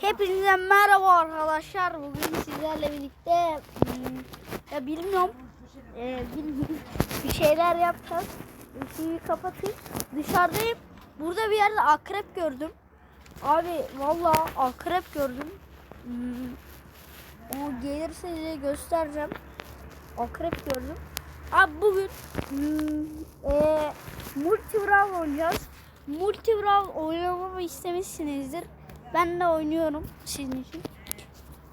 Hepinize merhaba arkadaşlar. Bugün sizlerle birlikte hmm, ya bilmiyorum e, bilmiyorum. bir şeyler yapacağız. Işığı kapatayım. Dışarıdayım. Burada bir yerde akrep gördüm. Abi vallahi akrep gördüm. Hmm, o gelirse size göstereceğim. Akrep gördüm. Abi bugün hmm, e, multi oynayacağız. Multi oynamamı istemişsinizdir. Ben de oynuyorum sizin için.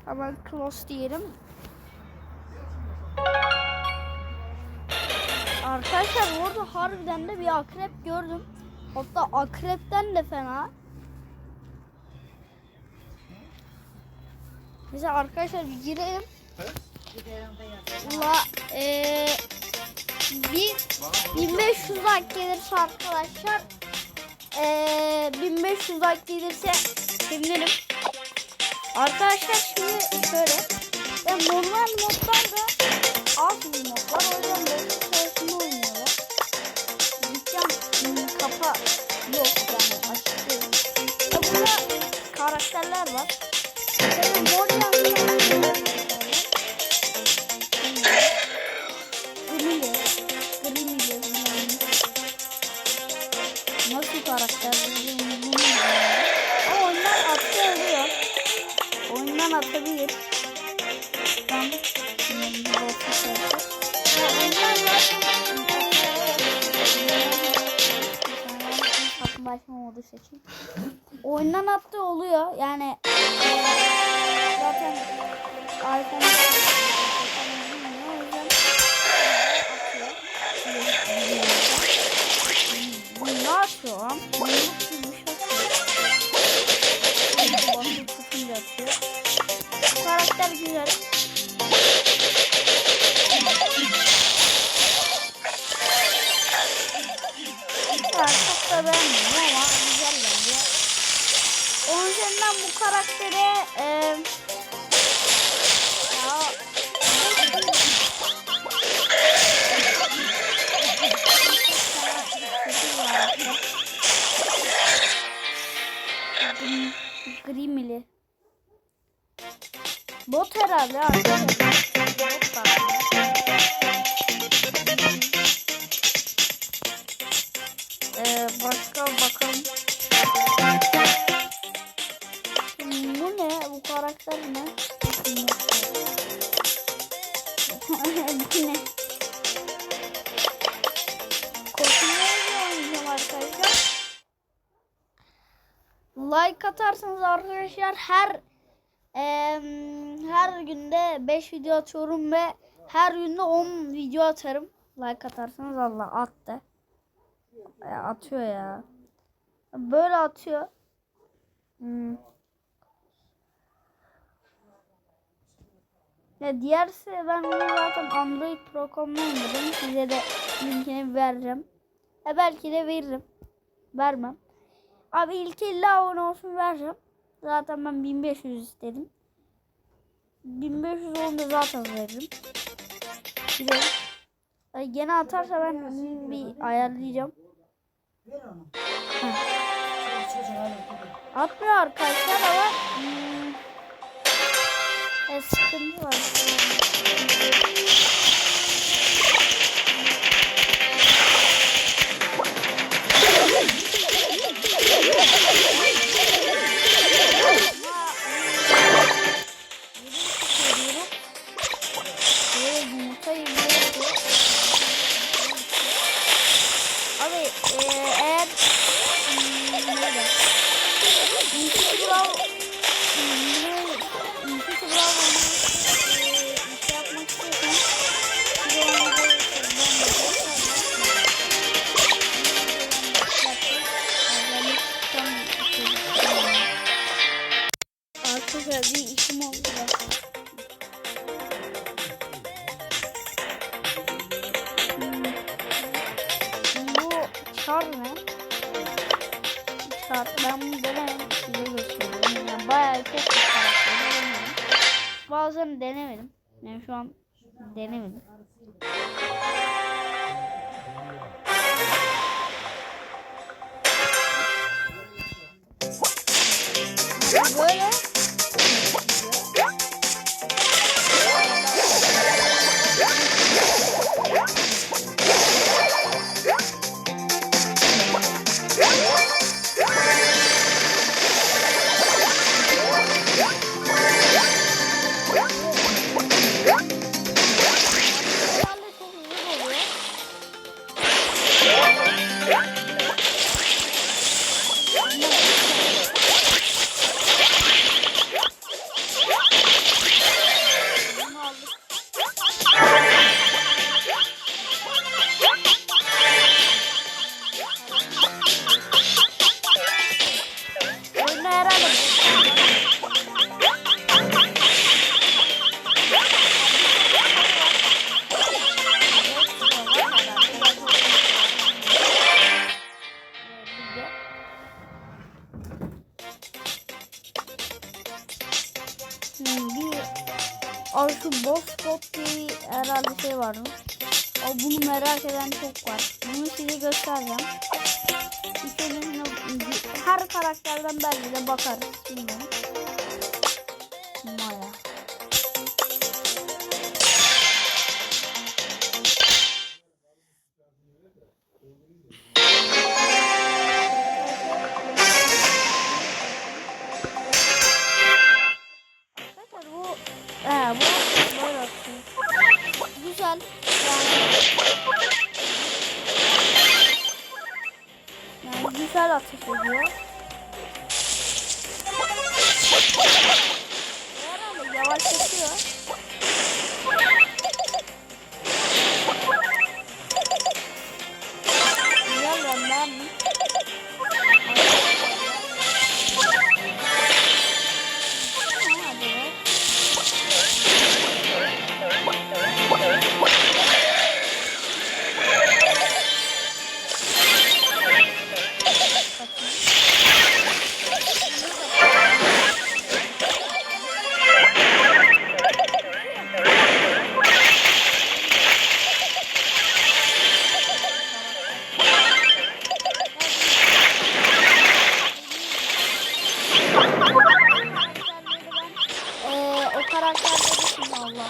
Hemen close diyelim. Arkadaşlar orada harbiden de bir akrep gördüm. Hatta akrepten de fena. Mesela arkadaşlar bir girelim. La eee bir 1500 like gelirse arkadaşlar eee 1500 like gelirse sevinirim. Arkadaşlar şimdi şöyle ben normal modlarda az bir mod var o yüzden böyle sırasında oynuyorlar. Dükkan kapa yok yani açık değil. Burada karakterler var. Böyle Oyundan atabilir. Ben. Kapınlaşma modu seçeyim. Oyundan attığı oluyor. Yani zaten iPhone Üzerinden bu karaktere eee ya Grim- Grimili. Bot herhalde arkadaşlar. Bot galiba. Arkadaşlar her em, her günde 5 video atıyorum ve her günde 10 video atarım. Like atarsanız Allah attı. Ya, atıyor ya. Böyle atıyor. Hmm. Ya diğerse ben onu zaten Android Pro.com'da oynadım. Size de linkini vereceğim. Ya belki de veririm. Vermem. Abi ilk 50 abone olsun vereceğim. Zaten ben 1500 istedim. 1500 olunca zaten veririm. Ay, gene atarsa ben bir ayarlayacağım. Atmıyor arkadaşlar ama hmm, e, sıkıntı var. Arkadaşlar bir işim oldu. Bu çar ne? Çar. Ben bunu denemedim. Size gösteriyorum. Yani bayağı çok bir karakter. Bazılarını denemedim. Yani şu an denemedim. Bir Abi şu boss bot diye herhalde şey varmış. O bunu merak eden çok var. Bunu size göstereceğim. İçerisine her karakterden belki de bakarız. Bilmiyorum. Maya. Karakterleri şimdi Allah.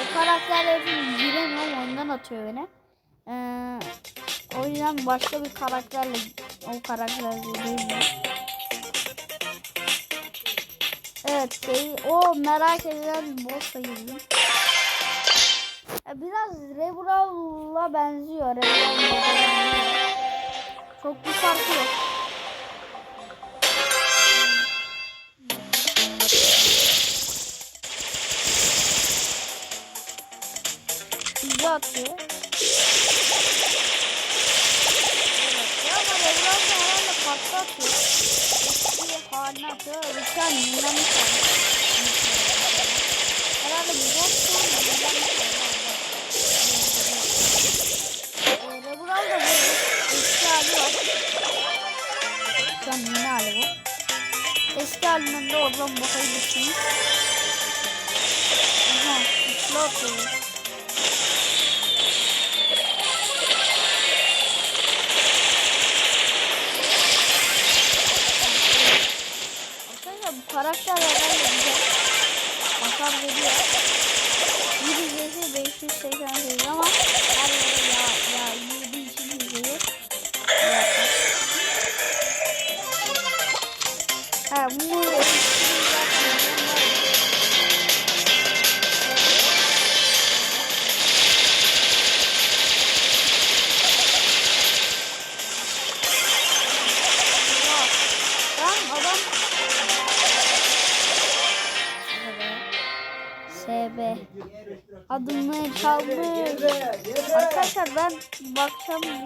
O karakterleri giremiyorum ondan atıyor beni. Ee, o yüzden başka bir karakterle o karakterle mi? Evet şey, o merak edilen boss'a girdim. Ee, biraz Rebrawl'a benziyor. Rebrawl'a benziyor. Çok bir farkı yok. Bizi atıyor. Ama da herhalde farklı atıyor. Eski haline atıyor. Bir tane yenilenmiş. Herhalde bu boss son yenilenmiş var. Lebron da bu eski hali var. Şu an bu. Eski halinden de oradan bakabilirsiniz. Arkadaşlar ben bakacağım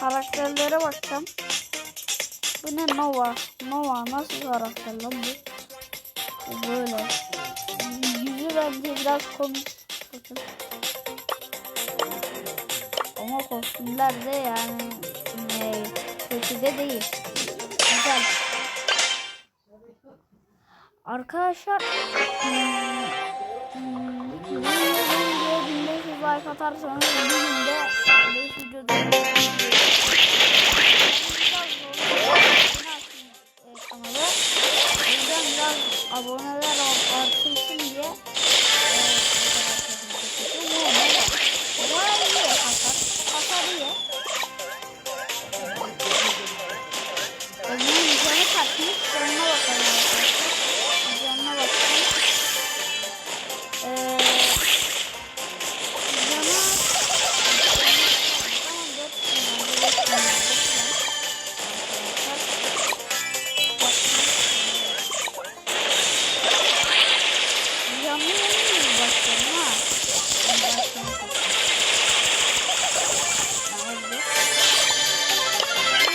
karakterlere bakacağım. Bu ne Nova? Nova nasıl karakter lan bu? Böyle. Yüzü bence biraz komik. Bakın. Ama kostümler de yani ne, kötü de değil. Güzel. Arkadaşlar hmm, hmm, bu videoya 1500 like atarsanız bir günde 5 videoda kanalı. O yüzden aboneler art- artırsın diye Canlı yayın mı başlayalım ha? Ben.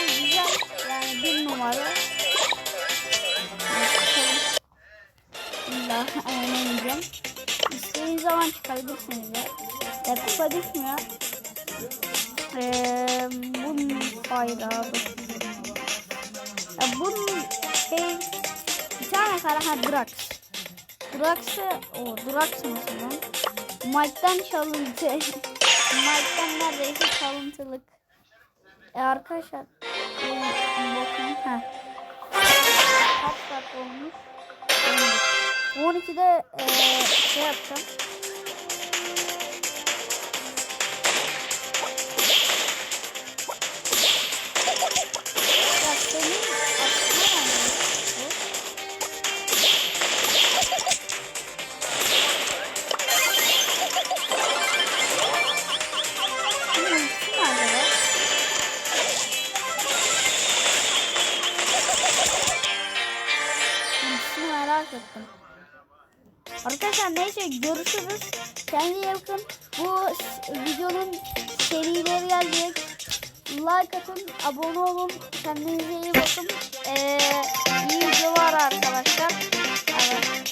Ha, Güzel. Yani bir numara. İlla oynamayacağım. İstediğiniz zaman çıkabilirsiniz ya. Ya kupa düşmüyor. Eee bunun bayrağı. Ya bunun şey bir tane kara ha Drax. Drax'ı o Drax nasıl lan? Mike'dan çalıntı. Mike'dan neredeyse çalıntılık. E arkadaşlar e, bakın ha. Kaç dakika olmuş? 12'de e, şey yapacağım. Arkadaşlar neyse görüşürüz. Kendinize yakın. Bu videonun serileri gelecek. Like atın, abone olun. Kendinize iyi bakın. Ee, iyi videolar arkadaşlar. Evet.